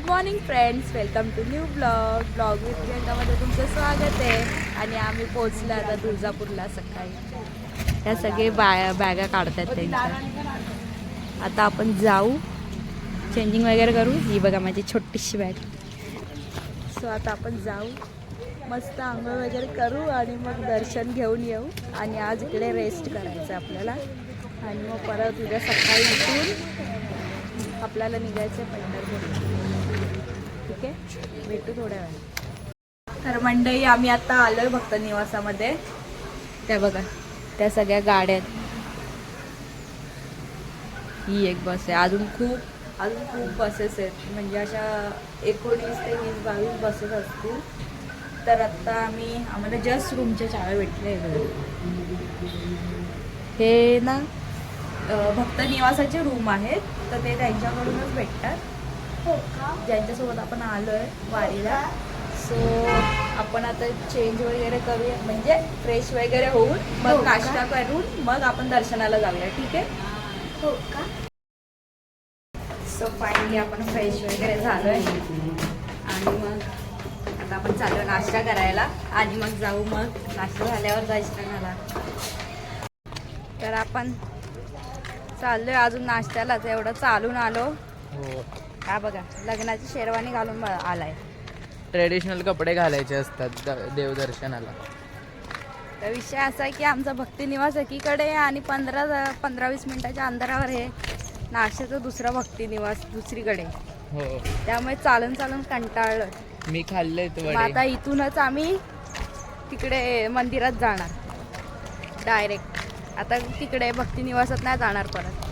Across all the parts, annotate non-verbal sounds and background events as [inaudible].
Good morning friends welcome to new blog blog with प्रियंकामध्ये तुमचं स्वागत आहे. आणि आम्ही पोचलो आता तुळजापूरला सकाळी. ह्या सगळे बा बॅगा काढतात त्यांच्या. आता आपण जाऊ. चेंजिंग वगैरे करू. ही बघा माझी छोटीशी बॅग सो आता आपण जाऊ. मस्त आंघोळ वगैरे करू आणि मग दर्शन घेऊन येऊ. आणि आज इकडे रेस्ट करायचं आहे आपल्याला. आणि मग परत उद्या सकाळी उठून आपल्याला निघायचं आहे पंढरपूर ठीक आहे भेटू थोड्या वेळा तर मंडई आम्ही आता आलोय भक्त निवासामध्ये. त्या बघा त्या सगळ्या गाड्या आहेत. ही एक बस आहे. अजून खूप अजून खूप बसेस आहेत. म्हणजे अशा एकोणीस ते वीस बावीस बसेस असतील. तर आत्ता आम्ही आम्हाला जस्ट रूमच्या चाव्या भेटल्या आहे हे ना भक्त निवासाचे रूम आहेत. तर ते त्यांच्याकडूनच भेटतात. ज्यांच्यासोबत आपण आलो आहे वारीला. सो आपण आता चेंज वगैरे करूया. म्हणजे फ्रेश वगैरे होऊन मग नाश्ता करून मग आपण दर्शनाला जाऊया. ठीक आहे? हो का सो फायनली आपण फ्रेश वगैरे झालोय. आणि मग आता आपण चालू नाश्ता करायला. आणि मग जाऊ मग. नाश्ता झाल्यावर दर्शनाला तर आपण चाललोय अजून नाश्त्यालाच. एवढं चालून आलो. हो बघा लग्नाची शेरवानी घालून आलाय. ट्रेडिशनल कपडे घालायचे असतात द- देवदर्शनाला. तर विषय असा आहे की आमचा भक्ती निवास एकीकडे आहे आणि पंधरा पंधरा वीस मिनिटाच्या अंतरावर हे नाश्त्याचं दुसरा भक्ती निवास दुसरीकडे हो. त्यामुळे चालून चालून कंटाळलं मी खाल्ले मग आता इथूनच आम्ही तिकडे मंदिरात जाणार. डायरेक्ट आता तिकडे भक्ती निवासात नाही जाणार परत.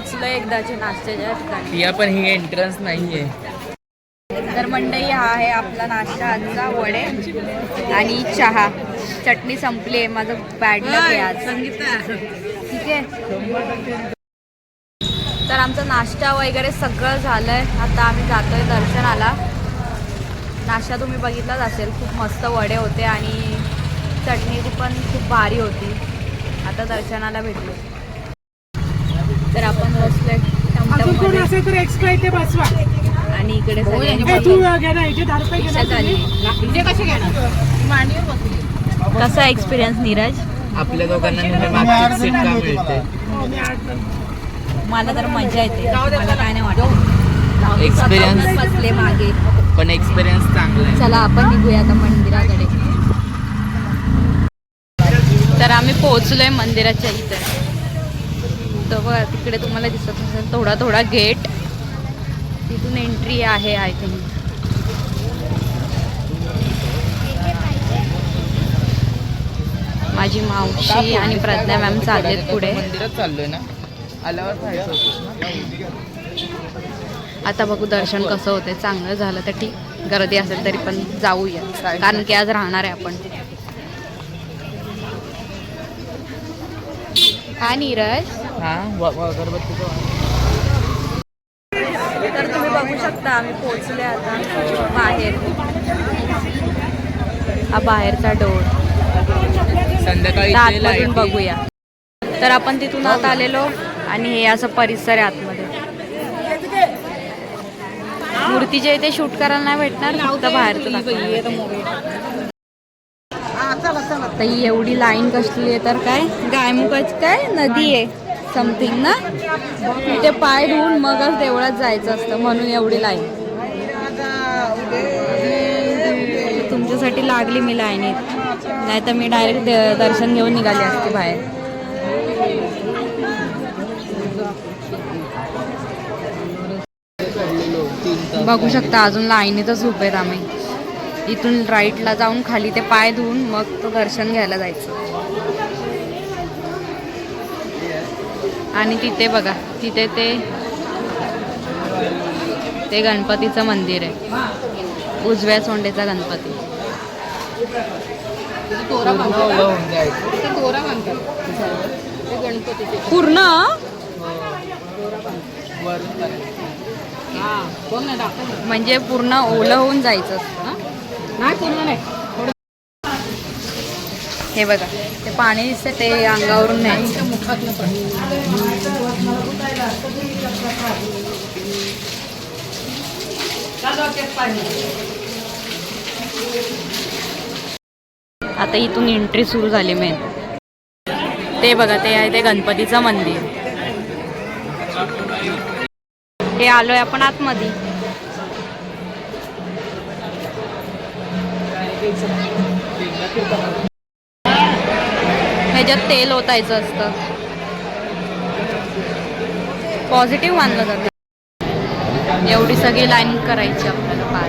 पोचलो एकदाचे नाश्त्याच्या ठिकाणी. या पण ही एंट्रन्स नाहीये. तर मंडई हा आहे आपला नाश्ता आजचा वडे आणि चहा. चटणी संपली आहे माझं बॅड लक आहे आज. ठीक आहे? तर आमचा नाश्ता वगैरे सगळं झालंय. आता आम्ही जातोय दर्शनाला. नाश्ता तुम्ही बघितलाच असेल खूप मस्त वडे होते आणि चटणी पण खूप भारी होती. आता दर्शनाला भेटलो. असेल तर एक्स्ट्रा इथे बसवा. आणि इकडे इथे कसे एक्सपिरियन्स नीरज? आपल्या दोघांना नेहमी मागची सीट का मिळते? हो, मला तर मजा येते. मला काय नाही वाटत. स्वतःहूनच बसले मागे. पण एक्सपिरियन्स चांगला आहे. चला आपण निघूया आता मंदिराकडे. तर आम्ही पोहोचलोय मंदिराच्या इथे. तर बघा तिकडे तुम्हाला दिसत असेल थोडा थोडा गेट. तिथून एंट्री आहे आय थिंक माझी मावशी आणि प्रज्ञा मॅम चाललेत पुढे. चाललोय ना? आल्यावर. आता बघू दर्शन कसं होते चांगलं झालं तर ठीक. गर्दी असेल तरी पण जाऊया. कारण की आज राहणार आहे आपण. हा नीरज. हा अगरबत्तीचं वास. तर तुम्ही बघू शकता आम्ही पोहोचले आता बाहेर. हा बाहेरचा डोर. संध्याकाळी तर आतमधून बघूया. तर आपण तिथून आत आलेलो आणि हे असं परिसर आहे आतमध्ये. मूर्तीच्या इथे शूट करायला नाही भेटणार फक्त बाहेरचं दाखवणार. तर ही एवढी लाईन कसली आहे तर काय? गायमुखाची काय? नदी आहे. समथिंग ना? तिथे पाय धुवून मगच देवळात जायचं असतं म्हणून एवढी लाईन. तुमच्यासाठी लागली मी लाईनीत नाही तर मी डायरेक्ट दर्शन घेऊन निघाली असते बाहेर. बघू शकता अजून लाईनीतच उभे आहेत आम्ही. इथून राईटला जाऊन खाली ते पाय धुवून मग तो दर्शन घ्यायला जायचं. आणि तिथे बघा तिथे ते ते गणपतीचं मंदिर आहे. उजव्या सोंडेचा गणपती. पूर्ण करायचं. म्हणजे पूर्ण ओलं होऊन जायचं. असतं नाही पूर्ण नाही. हे बघा ते पाणी दिसतं ते अंगावरून न्यायचं आता इथून एंट्री सुरू झाली मेन ते बघा ते आहे ते गणपतीचं मंदिर. हे आलोय आपण आतमध्ये. ह्याच्यात तेल ओतायचं असतं. पॉझिटिव्ह मानलं जातं. एवढी सगळी लाईन करायची आपल्याला पार.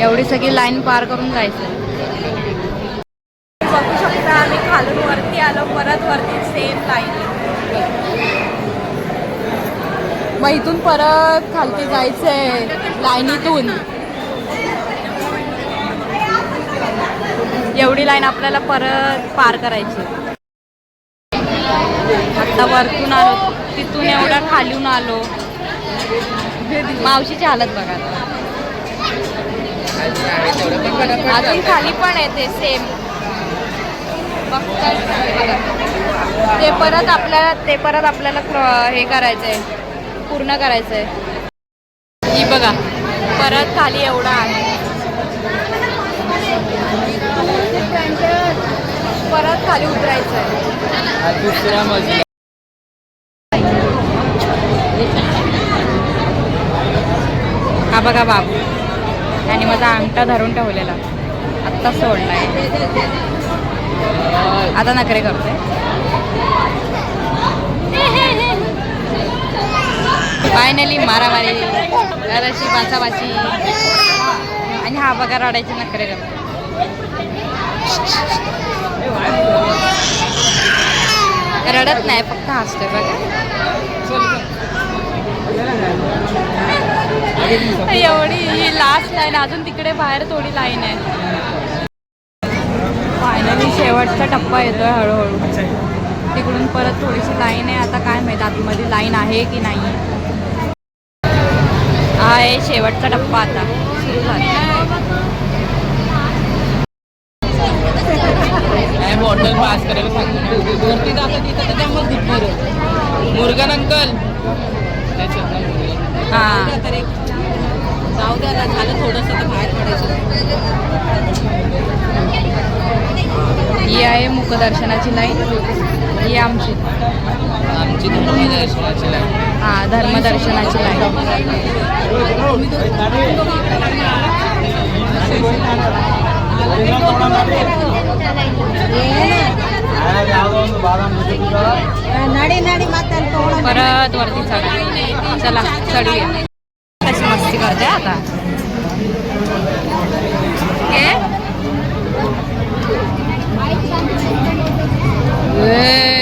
एवढी सगळी लाईन पार करून जायचं. बघू शकता आम्ही खालून वरती आलो परत वरती सेम लाईन मग इथून परत खालती जायचंय लाईनीतून एवढी लाईन आपल्याला परत पार करायची. आता वरतून आलो तिथून एवढा खालून आलो. मावशीची हालत बघा अजून खाली पण आहे ते सेम ते परत आपल्याला ते परत आपल्याला हे करायचंय पूर्ण करायचंय. ही बघा परत खाली एवढा आहे. परत खाली हा दुसरा मजला. हा बघा बाबू. त्याने माझा अंगठा धरून ठेवलेला. आत्ता सोडलाय. आता नखरे करतोय. फायनली मारामारी. जराशी बाचाबाची आणि हा बघा रडायचे नखरे करतो रडत नाही फक्त हसतोय बघा. एवढी ही लास्ट लाईन अजून तिकडे बाहेर थोडी लाईन आहे. फायनली शेवटचा टप्पा येतोय हळूहळू. तिकडून परत थोडीशी लाईन आहे. आता काय माहीत आतमध्ये लाईन आहे की नाही. हा आहे शेवटचा टप्पा आता. सुरू झाला. मी बॉटल पास करायला सांगतो वरती जाता तिथं तर त्यामुळे त्याच्यामध्ये मुर्गन अंकल हां. तर एक जाऊ द्या ना झालं थोडंसं तर बाहेर पडायचं. ही आहे मुखदर्शनाची लाईन. ही आमची. आमची धर्मदर्शनाची लाईन. हां धर्मदर्शनाची लाईन. परत वरती चढ चला चढूया कशी मस्ती करते आता हे? ए.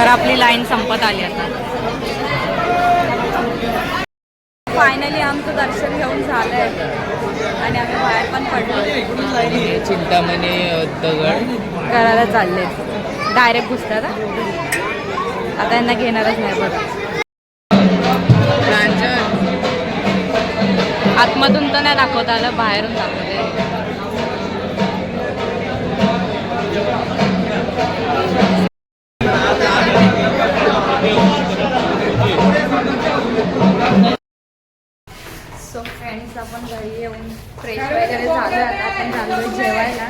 तर आपली लाईन संपत आली आता. फायनली आमचं दर्शन घेऊन झालंय. आणि आम्ही बाहेर पण पडलो. हे चिंतामणी दगड. करायला चालले. डायरेक्ट घुसतात. आता यांना घेणारच नाही बघ. आतमधून तर नाही दाखवता आलं बाहेरून दाखवते सो फ्रेंड्स आपण घरी येऊन फ्रेश वगैरे झालो आता आपण चाललोय जेवायला.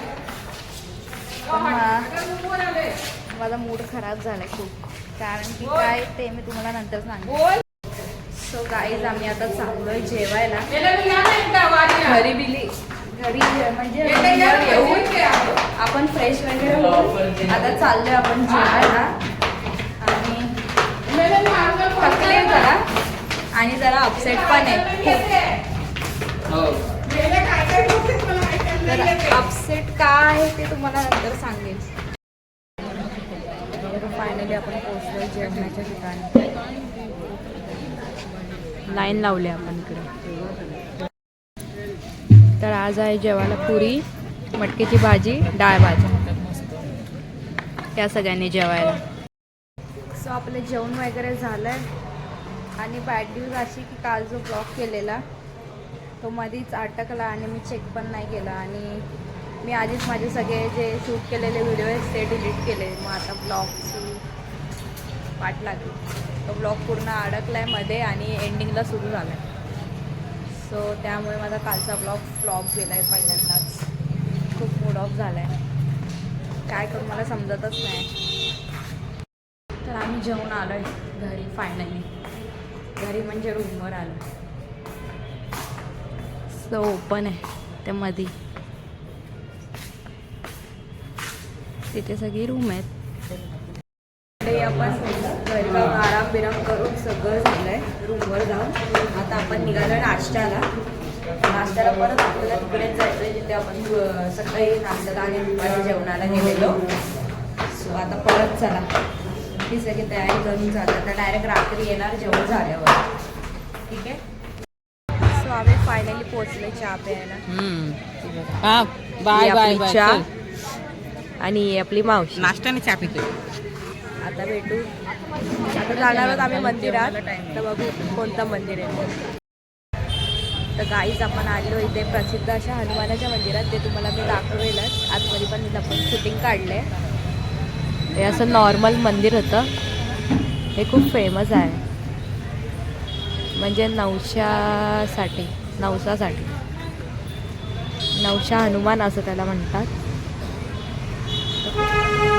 माझा मूड खराब झालाय खूप. कारण की काय ते मी तुम्हाला नंतर सांगेन सो गाईज आम्ही आता चाललोय जेवायला. घरी बिली घरी म्हणजे आपण फ्रेश वगैरे आता चाललोय आपण जेवायला. आणि थकले जरा. आणि जरा अपसेट पण आहे. तर अपसेट का आहे ते तुम्हाला नंतर सांगेन. फायनली आपण पोहोचलो जेवणाच्या ठिकाणी. लाईन लावली आपण इकडे. तर आज आहे जेवायला पुरी मटकीची भाजी डाळ भाजी. त्या सगळ्यांनी जेवायला. सो आपलं जेवण वगैरे झालंय. आणि बॅड न्यूज अशी की काल जो ब्लॉग केलेला तो मधीच अटकला आणि मी चेक पण नाही केला. आणि मी आधीच माझे सगळे जे शूट केलेले व्हिडिओ आहेत ते डिलीट केले. मग आता ब्लॉगची वाट लागली. तो ब्लॉग पूर्ण अडकला आहे मध्ये आणि एंडिंगला सुरू झाला आहे सो त्यामुळे माझा कालचा ब्लॉग फ्लॉप गेला आहे पहिल्यांदाच. खूप मूड ऑफ झाला आहे काय करू मला समजतच नाही. तर आम्ही जेवण आलो आहे घरी फायनली घरी म्हणजे रूमवर आलो मस्त ओपन आहे. त्यामध्ये तिथे सगळी रूम आहेत. आपण घरी जाऊन आराम बिराम करून सगळं झालंय. रूमवर जाऊन. आता आपण निघालो नाश्त्याला. नाश्त्याला परत आपल्याला तिकडेच जायचं आहे जिथे आपण सकाळी नाश्त्याला आणि दुपारी जेवणाला गेलेलो. सो आता परत चला. ही सगळी तयारी करून चालू आता डायरेक्ट रात्री येणार जेवण झाल्यावर. फायनली पोचले चहा प्यायला. हा बाय ही बाय चहा. आणि आपली मावशी. नाश्त्याने चहा पितोय. आता भेटू. आता जाणार आहोत आम्ही मंदिरात. तर बघू कोणतं मंदिर आहे तर गाईच आपण आलो इथे प्रसिद्ध अशा हनुमानाच्या मंदिरात. ते तुम्हाला मी दाखवेलच. आतमध्ये पण इथं आपण शूटिंग काढले हे असं नॉर्मल मंदिर होतं. हे खूप फेमस आहे. म्हणजे नवशासाठी नवसासाठी. नवशा हनुमान असं त्याला म्हणतात.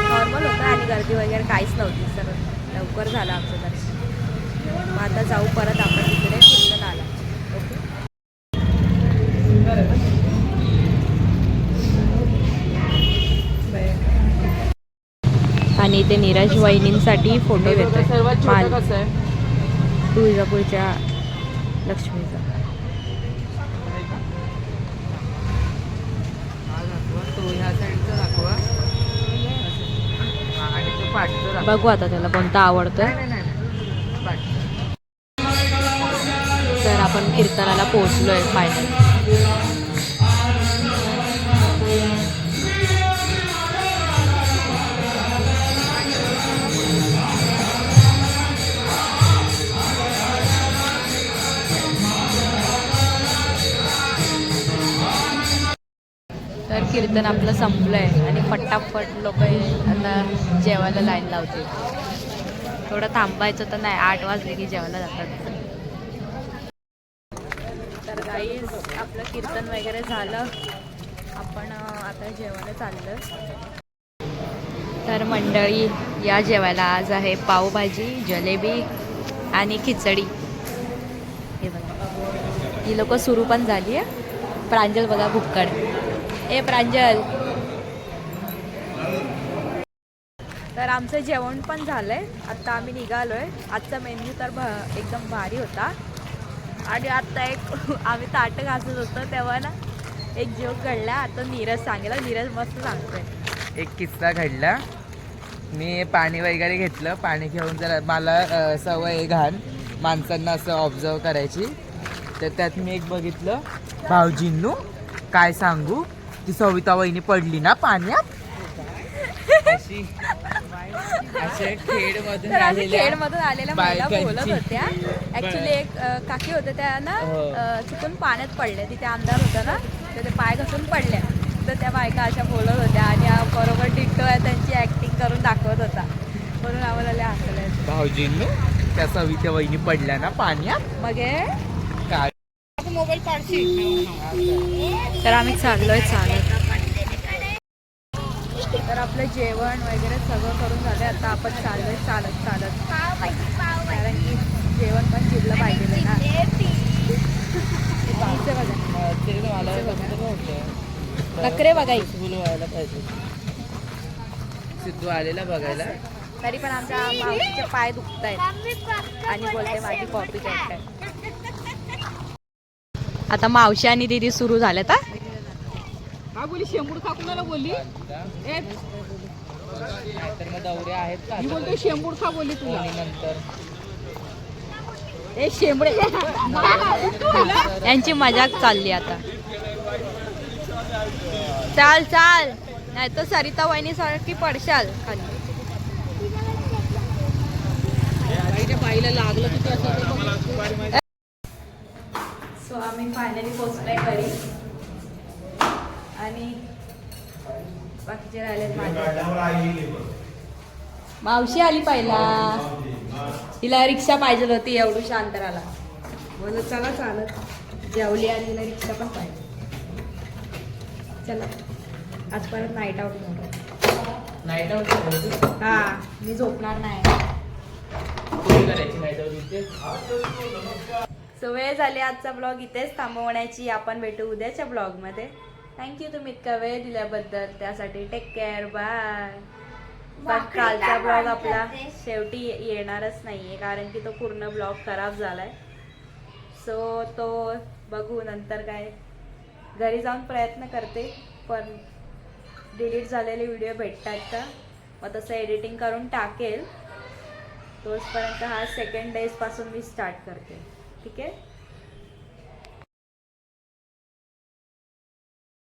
नॉर्मल होतं आणि गर्दी वगैरे काहीच नव्हती सर. लवकर झालं आमचं दर्शन. मग आता जाऊ परत आपण तिकडे कीर्तन आला. ओके? आणि इथे नीरज वहिनींसाठी फोटो छोटं माल तुळजापूरच्या लक्ष्मीचा हा दाखवा तो ह्या साईडचा दाखवा हा, आणि तो पाठचा दाखवा बघू आता त्याला कोणता पाठचा तर आपण कीर्तनाला पोहोचलोय फायनल तर कीर्तन आपलं संपलंय आणि फटाफट लोक आता जेवायला लाईन लावतील. थोडं थांबायचं तर नाही आठ वाजले की जेवायला जातात. तर काही आपलं कीर्तन वगैरे झालं. आपण आता जेवायला चाललं तर मंडळी या जेवायला आज आहे पावभाजी जलेबी आणि खिचडी. हे बघा. ही लोक सुरू पण झाली आहे प्रांजल बघा भुक्कड ए प्रांजल. तर आमचं जेवण पण झालंय. आता आम्ही निघालोय. आजचा मेन्यू तर भ- एकदम भारी होता. आणि आता एक [laughs] आम्ही ताटं घासत होतो तेव्हा ना एक जोक घडला. आता नीरज सांगेल. नीरज मस्त सांगतोय. एक किस्सा घडला. मी पाणी वगैरे घेतलं. पाणी घेऊन जर मला सवय आहे घाण. माणसांना असं ऑब्झर्व करायची. तर त्यात मी एक बघितलं. भाऊजींनू काय सांगू? ती सविता वहिनी पडली ना पाण्यात? तर आम्ही खेडमधून आलेल्या महिला बायकांची. बोलत होत्या. ऍक्च्युली एक अ, काकी होत्या त्या ना हो. अ, चुकून पाण्यात पडल्या तिथे आमदार होता ना तर ते पाय घसरून पडल्या तर त्या बायका अशा बोलत होत्या आणि हा बरोबर डिट्टो आहे त्यांची ऍक्टिंग करून दाखवत होता. म्हणून आम्हाला लय हसलं. भाऊजींनू त्या सविता वहिनी पडल्या ना पाण्यात? मग हे तर आम्ही चाललोय चालत. तर आपलं जेवण वगैरे सगळं करून झालं आता आपण चाललोय चालत चालत. कारण की जेवण पण जिरलं पाहिजे ना. इथे बघा. नखरे बघा. इथे. व्हायला पाहिजे सिद्धू आलेला बघायला. तरी पण आमच्या पाय दुखत आहेत आणि बोलते माझी कॉपी करताय आता मावशी आणि दिदी सुरू झाल्यात हा? बोली शेंबूड कुणाला बोलली दौरे आहेत का मी बोलतो शेंबूड खा बोलली तुला. नंतर ए शेंबडे. यांची मजाक चालली आता. चाल चाल. नाही तर सरिता वहिनी सारखी पडशाल. खाली बाईला लागलं की सो आम्ही फायनली पोचलोय घरी. आणि बाकीचे राहिलेत माझे मावशी आली पहिला. तिला रिक्षा पाहिजे होती एवढ्या अंतराला बोल चला चालत. जेवली आणि तिला रिक्षा पण पाहिजे. चला. आज परत नाईट आउट नको नाईट आउट हा मी झोपणार नाही. सो वेळ झाली आजचा ब्लॉग इथेच थांबवण्याची. आपण भेटू उद्याच्या ब्लॉगमध्ये थँक्यू तुम्ही इतका वेळ दिल्याबद्दल. त्यासाठी टेक केअर बाय पण कालचा ब्लॉग आपला शेवटी येणारच नाहीये कारण की तो पूर्ण ब्लॉग खराब झालाय. सो तो बघू नंतर काय. घरी जाऊन प्रयत्न करते पण डिलीट झालेले व्हिडिओ भेटतात का? मग तसं एडिटिंग करून टाकेल. तोचपर्यंत हा सेकंड डेजपासून मी स्टार्ट करते. ठीक आहे?